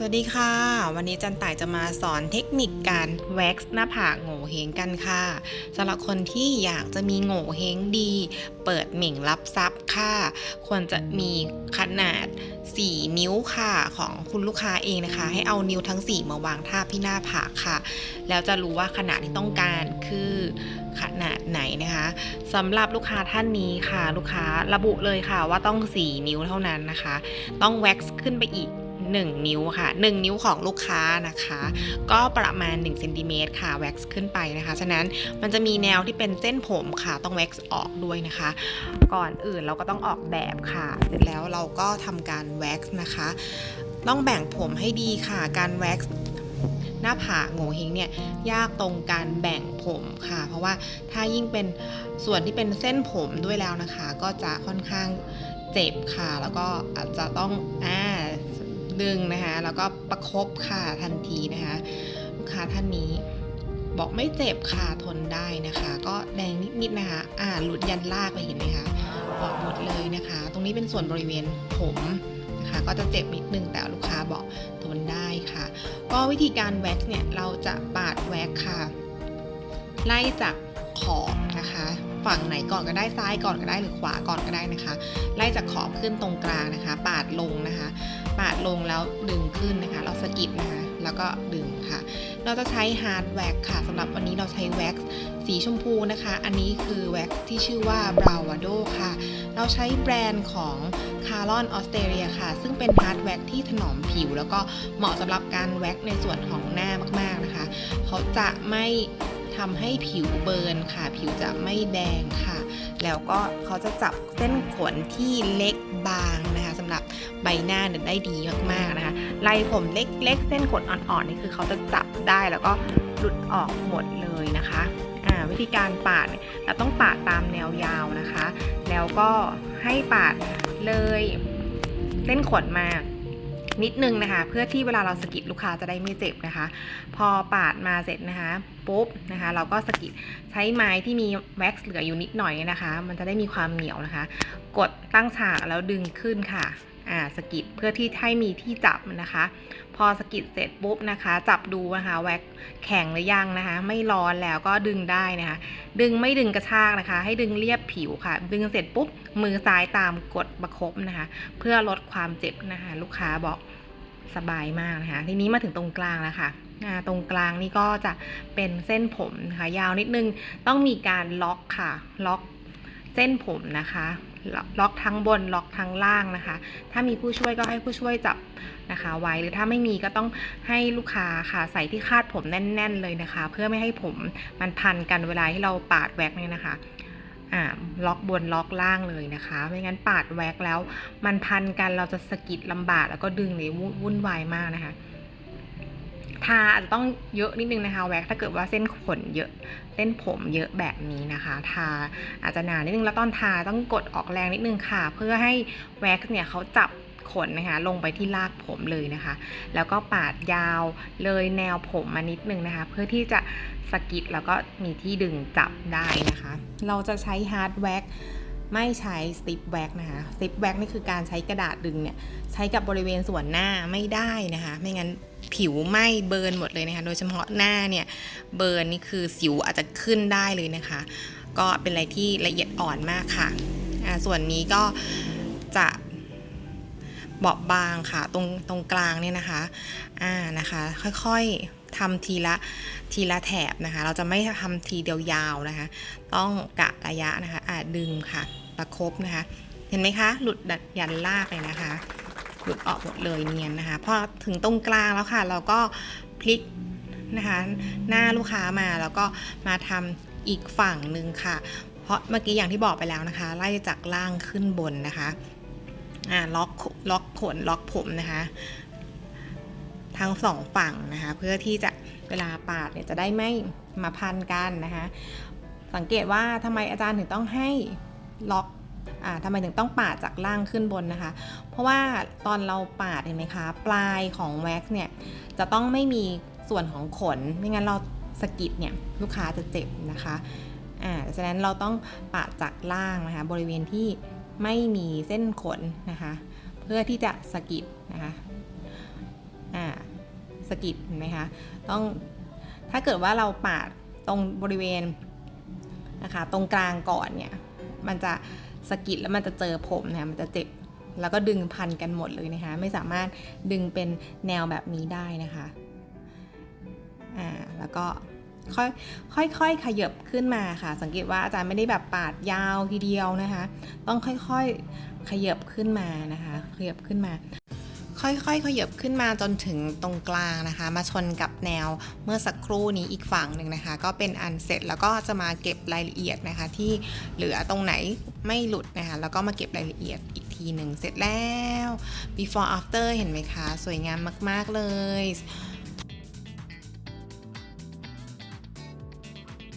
สวัสดีค่ะ วันนี้จันต่ายจะมาสอนเทคนิคการแว็กซ์หน้าผากโง่เฮงกันค่ะสำหรับคนที่อยากจะมีโง่เฮงดี เปิดเหม่งรับทรัพย์ค่ะ ควรจะมีขนาด 4 นิ้วค่ะของคุณลูกค้าเองนะคะ ให้เอานิ้วทั้ง 4 มาวางทาบที่หน้าผากค่ะ แล้วจะรู้ว่าขนาดที่ต้องการคือขนาดไหนนะคะสำหรับลูกค้าท่านนี้ค่ะ ลูกค้าระบุเลยค่ะว่าต้อง 4 นิ้วเท่านั้นนะคะ ต้องแว็กซ์ขึ้นไปอีก 1 นิ้วค่ะ 1 นิ้วของลูกค้านะคะ ก็ประมาณ1เซนติเมตรค่ะแว็กซ์ขึ้นไปนะคะ ฉะนั้นมันจะมีแนวที่เป็นเส้นผมค่ะ ต้องแว็กซ์ออกด้วยนะคะ ก่อนอื่นเราก็ต้องออกแบบค่ะ เสร็จแล้วเราก็ทำการแว็กซ์นะคะ ต้องแบ่งผมให้ดีค่ะ การแว็กซ์หน้าผากโงเฮงเนี่ยยากตรงการแบ่งผมค่ะ เพราะว่าถ้ายิ่งเป็นส่วนที่เป็นเส้นผมด้วยแล้วนะคะ ก็จะค่อนข้างเจ็บค่ะ แล้วก็อาจจะต้องอ่า ดึงนะคะ แล้วก็ประคบค่ะทันทีนะคะลูกค้าท่านนี้บอกไม่เจ็บค่ะทนได้นะคะ ก็แดงนิดๆนะคะ อ่าหลุดยันลากเลยเห็นไหมคะออกหมดเลยนะคะ ตรงนี้เป็นส่วนบริเวณผมนะคะ ก็จะเจ็บนิดนึงแต่ลูกค้าบอกทนได้ค่ะ ก็วิธีการแว็กซ์เนี่ยเราจะปาดแว็กซ์ค่ะ ไล่จากขอบนะคะ ฝั่งไหนก่อนก็ได้ซ้ายก่อนก็ได้หรือขวาก่อนก็ได้นะคะ ไล่จากขอบขึ้นตรงกลางนะคะ ปาดลงนะคะ ปาดลงแล้วดึงขึ้นนะคะ เราสะกิดนะคะ แล้วก็ดึงค่ะ เราจะใช้ฮาร์ดแว็กค่ะสำหรับวันนี้เราใช้แว็กซ์สีชมพูนะคะ อันนี้คือแว็กซ์ที่ชื่อว่า Bravado ค่ะ เราใช้แบรนด์ของ c a r o n ออสเตรเลียค่ะ ซึ่งเป็นฮาร์ดแว็กที่ถนอมผิว แล้วก็เหมาะสำหรับการแว็กในส่วนของหน้ามากๆนะคะ เขาจะไม่ ทำให้ผิวเบิร์นค่ะ ผิวจะไม่แดงค่ะ แล้วก็เขาจะจับเส้นขนที่เล็กบางนะคะสำหรับใบหน้าเนี่ยได้ดีมากๆนะคะไล่ผมเล็กๆ เส้นขนอ่อนๆนี่คือเขาจะจับได้แล้วก็หลุดออกหมดเลยนะคะวิธีการปาดเราต้องปาดตามแนวยาวนะคะ แล้วก็ให้ปาดเลยเส้นขนมา นิดนึงนะคะ เพื่อที่เวลาเราสกิดลูกค้าจะได้ไม่เจ็บนะคะ พอปาดมาเสร็จนะคะปุ๊บนะคะ เราก็สกิดใช้ไม้ที่มีแว็กซ์เหลืออยู่นิดหน่อยนะคะ มันจะได้มีความเหนียวนะคะ กดตั้งฉากแล้วดึงขึ้นค่ะ อ่าสกิดเพื่อที่ให้มีที่จับนะคะ พอสกิดเสร็จปุ๊บนะคะ จับดูนะคะแว็กแข็งหรือยังนะคะ ไม่ร้อนแล้วก็ดึงได้นะคะ ดึงไม่ดึงกระชากนะคะ ให้ดึงเรียบผิวค่ะ ดึงเสร็จปุ๊บมือซ้ายตามกดประคบนะคะ เพื่อลดความเจ็บนะคะ ลูกค้าบอกสบายมากนะคะ ทีนี้มาถึงตรงกลางแล้วค่ะตรงกลางนี่ก็จะเป็นเส้นผมนะคะ ยาวนิดนึงต้องมีการล็อกค่ะ ล็อกเส้นผมนะคะ ล็อกทั้งบนล็อกทั้งล่างนะคะ ถ้ามีผู้ช่วยก็ให้ผู้ช่วยจับนะคะไว้หรือถ้าไม่มีก็ต้องให้ลูกค้าค่ะใส่ที่คาดผมแน่น ๆ เลยนะคะ เพื่อไม่ให้ผมมันพันกันเวลาที่เราปาดแว็กเนี่ยนะคะอ่าล็อกบนล็อกล่างเลยนะคะ ไม่งั้นปาดแว็กแล้ว มันพันกันเราจะสะกิดลำบากแล้วก็ดึงเลยวุ่นวายมากนะคะ ทาอาจจะต้องเยอะนิดนึงนะคะแว็กถ้าเกิดว่าเส้นขนเยอะเส้นผมเยอะแบบนี้นะคะ ทาอาจจะหนานิดนึงแล้วตอนทาต้องกดออกแรงนิดนึงค่ะ เพื่อให้แว็กเนี่ยเขาจับขนนะคะ ลงไปที่รากผมเลยนะคะ แล้วก็ปาดยาวเลยแนวผมมานิดนึงนะคะ เพื่อที่จะสกิดแล้วก็มีที่ดึงจับได้นะคะ เราจะใช้ฮาร์ดแว็ก ไม่ใช้สติปแว็กนะคะสติปแว็กนี่คือการใช้กระดาษดึงเนี่ยใช้กับบริเวณส่วนหน้าไม่ได้นะคะ ไม่งั้นผิวไหม้เบิร์นหมดเลยนะคะ โดยเฉพาะหน้าเนี่ยเบิร์นนี่คือสิวอาจจะขึ้นได้เลยนะคะ ก็เป็นอะไรที่ละเอียดอ่อนมากค่ะอ่าส่วนนี้ก็จะเบาบางค่ะตรงตรงกลางเนี่ยนะคะอ่านะคะ ค่อยๆ ทำทีละทีละแถบนะคะ เราจะไม่ทำทีเดียวยาวนะคะ ต้องกะระยะนะคะอ่าดึงค่ะประคบนะคะ เห็นไหมคะ หลุดดัดยันลากเลยนะคะ หลุดออกหมดเลยเนียนนะคะ พอถึงตรงกลางแล้วค่ะ เราก็พลิกนะคะหน้าลูกค้ามาแล้วก็มาทำอีกฝั่งหนึ่งค่ะ เพราะเมื่อกี้อย่างที่บอกไปแล้วนะคะ ไล่จากล่างขึ้นบนนะคะอ่าล็อกล็อกขนล็อกผมนะคะ ทั้งสองฝั่งนะคะเพื่อที่จะเวลาปาดเนี่ยจะได้ไม่มาพันกันนะคะสังเกตว่าทำไมอาจารย์ถึงต้องให้ล็อกอ่าทำไมถึงต้องปาดจากล่างขึ้นบนนะคะ เพราะว่าตอนเราปาดเห็นไหมคะ ปลายของแว็กซ์เนี่ยจะต้องไม่มีส่วนของขน ไม่งั้นเราสกิดเนี่ยลูกค้าจะเจ็บนะคะอ่าฉะนั้นเราต้องปาดจากล่างนะคะ บริเวณที่ไม่มีเส้นขนนะคะ เพื่อที่จะสกิดนะคะ สกิดเห็นไหมคะต้องถ้าเกิดว่าเราปาดตรงบริเวณนะคะตรงกลางก่อนเนี่ยมันจะสกิดแล้วมันจะเจอผมนะคะมันจะเจ็บแล้วก็ดึงพันกันหมดเลยนะคะ ไม่สามารถดึงเป็นแนวแบบนี้ได้นะคะอ่าแล้วก็ค่อยค่อยๆขยับขึ้นมาค่ะ สังเกตว่าอาจารย์ไม่ได้แบบปาดยาวทีเดียวนะคะ ต้องค่อยๆขยับขึ้นมานะคะขยับขึ้นมา ค่อยๆขยับขึ้นมาจนถึงตรงกลางนะคะ มาชนกับแนวเมื่อสักครู่นี้อีกฝั่งหนึ่งนะคะ ก็เป็นอันเสร็จแล้วก็จะมาเก็บรายละเอียดนะคะ ที่เหลือตรงไหนไม่หลุดนะคะ แล้วก็มาเก็บรายละเอียดอีกทีหนึ่งเสร็จแล้ว before after เห็นไหมคะ สวยงามมาก ๆเลย